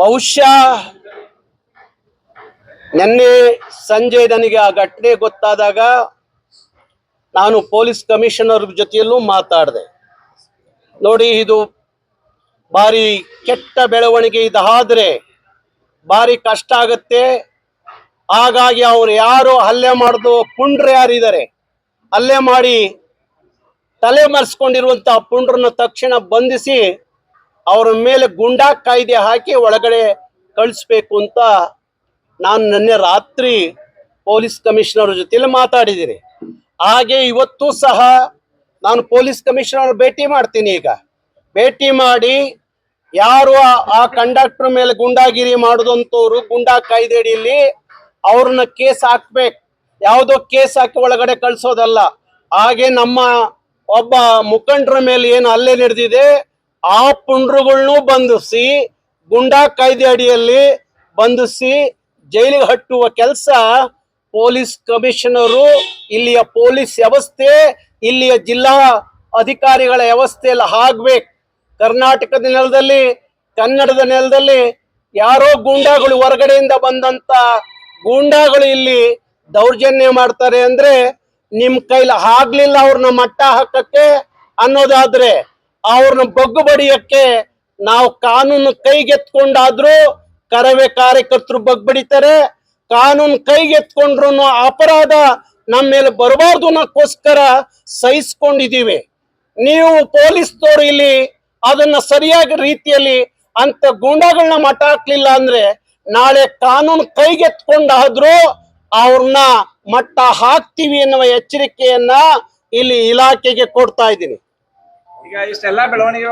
ಬಹುಶಃ ನಿನ್ನೆ ಸಂಜೆ ನನಗೆ ಆ ಘಟನೆ ಗೊತ್ತಾದಾಗ ನಾನು ಪೊಲೀಸ್ ಕಮಿಷನರ್ ಜೊತೆಯಲ್ಲೂ ಮಾತಾಡಿದೆ. ನೋಡಿ, ಇದು ಭಾರಿ ಕೆಟ್ಟ ಬೆಳವಣಿಗೆ ಇದಾದ್ರೆ ಭಾರಿ ಕಷ್ಟ ಆಗುತ್ತೆ. ಹಾಗಾಗಿ ಅವರು ಯಾರು ಹಲ್ಲೆ ಮಾಡಿದು ಪುಂಡ್ರೆ ಯಾರಿದ್ದಾರೆ, ಹಲ್ಲೆ ಮಾಡಿ ತಲೆ ಮರೆಸ್ಕೊಂಡಿರುವಂತ ಪುಂಡ್ರನ್ನ ತಕ್ಷಣ ಬಂಧಿಸಿ ಅವರ ಮೇಲೆ ಗುಂಡಾ ಕಾಯ್ದೆ ಹಾಕಿ ಒಳಗಡೆ ಕಳಿಸ್ಬೇಕು ಅಂತ ನಾನು ನಿನ್ನೆ ರಾತ್ರಿ ಪೊಲೀಸ್ ಕಮಿಷನರ್ ಜೊತೆಲಿ ಮಾತಾಡಿದ್ದೀನಿ. ಹಾಗೆ ಇವತ್ತು ಸಹ ನಾನು ಪೊಲೀಸ್ ಕಮಿಷನರ್ ಭೇಟಿ ಮಾಡ್ತೀನಿ ಈಗ. ಭೇಟಿ ಮಾಡಿ ಯಾರು ಆ- ಕಂಡಕ್ಟರ್ ಮೇಲೆ ಗುಂಡಾಗಿರಿ ಮಾಡಿದಂಥವ್ರು ಗುಂಡಾ ಕಾಯ್ದೆ ಅಡಿಯಲ್ಲಿ ಅವ್ರನ್ನ ಕೇಸ್ ಹಾಕ್ಬೇಕು. ಯಾವುದೋ ಕೇಸ್ ಹಾಕಿ ಒಳಗಡೆ ಕಳಿಸೋದಲ್ಲ. ಹಾಗೆ ನಮ್ಮ ಒಬ್ಬ ಮುಖಂಡರ ಮೇಲೆ ಏನು ಅಲ್ಲೇ ನಡೆದಿದೆ ಆ ಪುಂಡ್ರುಗಳ್ನು ಬಂಧಿಸಿ, ಗುಂಡಾ ಕಾಯ್ದೆ ಅಡಿಯಲ್ಲಿ ಬಂಧಿಸಿ ಜೈಲಿಗೆ ಹಟ್ಟುವ ಕೆಲಸ ಪೊಲೀಸ್ ಕಮಿಷನರು, ಇಲ್ಲಿಯ ಪೊಲೀಸ್ ವ್ಯವಸ್ಥೆ, ಇಲ್ಲಿಯ ಜಿಲ್ಲಾ ಅಧಿಕಾರಿಗಳ ವ್ಯವಸ್ಥೆ ಎಲ್ಲ ಆಗ್ಬೇಕು. ಕರ್ನಾಟಕದ ನೆಲದಲ್ಲಿ, ಕನ್ನಡದ ನೆಲದಲ್ಲಿ ಯಾರೋ ಗೂಂಡಾಗಳು ಹೊರಗಡೆಯಿಂದ ಬಂದಂತ ಗೂಂಡಾಗಳು ಇಲ್ಲಿ ದೌರ್ಜನ್ಯ ಮಾಡ್ತಾರೆ ಅಂದ್ರೆ ನಿಮ್ ಕೈಲಿ ಆಗ್ಲಿಲ್ಲ ಅವ್ರನ್ನ ಮಟ್ಟ ಹಾಕಕ್ಕೆ ಅನ್ನೋದಾದ್ರೆ ಅವ್ರನ್ನ ಬಗ್ಗು ಬಡಿಯಕ್ಕೆ ನಾವು ಕಾನೂನು ಕೈಗೆತ್ಕೊಂಡಾದ್ರೂ ಕರವೇ ಕಾರ್ಯಕರ್ತರು ಬಗ್ಬಡಿತಾರೆ. ಕಾನೂನು ಕೈಗೆತ್ಕೊಂಡ್ರು ಅಪರಾಧ ನಮ್ಮ ಮೇಲೆ ಬರಬಾರ್ದು ಅನ್ನೋಕ್ಕೋಸ್ಕರ ಸಹಿಸ್ಕೊಂಡಿದ್ದೀವಿ. ನೀವು ಪೊಲೀಸ್ನವರು ಇಲ್ಲಿ ಅದನ್ನ ಸರಿಯಾದ ರೀತಿಯಲ್ಲಿ ಅಂತ ಗೂಂಡಾಗಳನ್ನ ಮಟ್ಟ ಹಾಕ್ಲಿಲ್ಲ ಅಂದ್ರೆ ನಾಳೆ ಕಾನೂನು ಕೈಗೆತ್ಕೊಂಡಾದ್ರೂ ಅವ್ರನ್ನ ಮಟ್ಟ ಹಾಕ್ತೀವಿ ಎನ್ನುವ ಎಚ್ಚರಿಕೆಯನ್ನ ಇಲ್ಲಿ ಇಲಾಖೆಗೆ ಕೊಡ್ತಾ ಇದ್ದೀನಿ. ಈಗ ಇಷ್ಟೆಲ್ಲಾ ಬೆಳವಣಿಗೆ